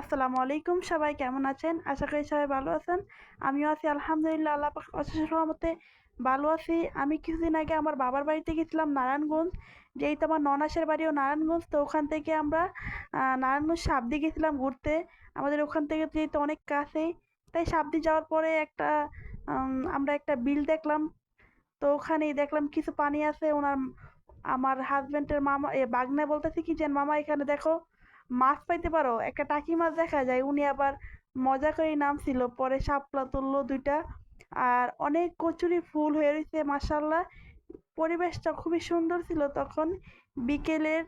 আসসালামু আলাইকুম, সবাই কেমন আছেন? আশা করি সবাই ভালো আছেন। আমিও আছি, আলহামদুলিল্লাহ, আল্লাহ অশেষ রহমতে ভালো আছি। আমি কিছুদিন আগে আমার বাবার বাড়িতে গেছিলাম নারায়ণগঞ্জ। যেই তো আমার ননাসের বাড়িও নারায়ণগঞ্জ, তো ওখান থেকে আমরা নারায়ণগঞ্জ সাবদি গেছিলাম ঘুরতে। আমাদের ওখান থেকে যেহেতু অনেক কাছেই তাই সাবদি যাওয়ার পরে একটা আমরা একটা বিল দেখলাম। তো ওখানেই দেখলাম কিছু পানি আছে। ওনার, আমার হাজব্যান্ডের মামা, এ, বাগনা বলতেছে কি যে মামা এখানে দেখো। মাছ পাইতে পারো, একটা টাকি মাছ দেখা যায়, উনি আবার মজা করে নামছিল, পরে শাপলা তুললো দুইটা, আর অনেক কচুরি ফুল হয়ে রয়েছে মাসাল্লাহ পরিবেশটা খুবই সুন্দর ছিল তখন, বিকেলের,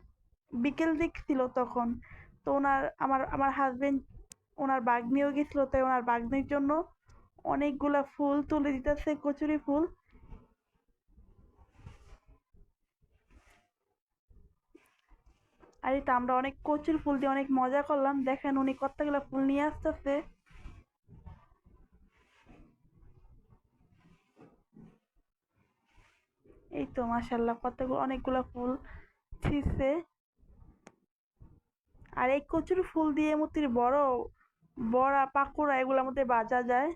বিকেল দিক ছিল তখন। তো ওনার, আমার আমার হাজবেন্ড ওনার বাগনিও গেছিল, তাই ওনার বাগনির জন্য অনেকগুলা ফুল তুলে দিতেছে, কচুরি ফুল। আর এই তো আমরা অনেক কচুর ফুল দিয়ে অনেক মজা করলাম। দেখেন উনি কতগুলো ফুল নিয়ে আসতেছে। এই তো মাশাল্লাহ কতগুলো, অনেকগুলো ফুল ছিঁড়ছে। আর এই কচুর ফুল দিয়ে মতির বড়, বড়া, পাকোড়া এগুলোর মধ্যে বাজা যায়।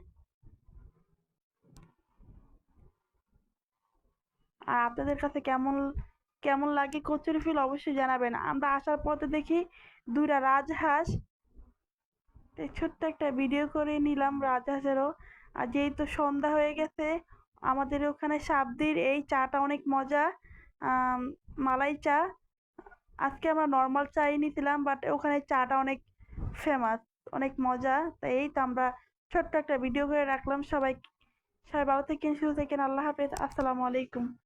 আর আপনাদের কাছে কেমন কেমন লাগে কচুরি ফুল অবশ্যই জানাবেন। আমরা আসার পথে দেখি দুইটা রাজহাঁস। ছোট্ট একটা ভিডিও করে নিলাম রাজহাঁসেরও। আর যেহেতু সন্ধ্যা হয়ে গেছে, আমাদের ওখানে সাবদির এই চাটা অনেক মজা মালাই চা। আজকে আমরা নর্মাল চাই নিয়েছিলাম বাট ওখানে চাটা অনেক ফেমাস অনেক মজা। তাই এই তো আমরা ছোট্ট একটা ভিডিও করে রাখলাম। সবাই সবাই ভালো থাকেন, সুস্থ থাকেন, আল্লাহ হাফেজ। আসসালামু আলাইকুম।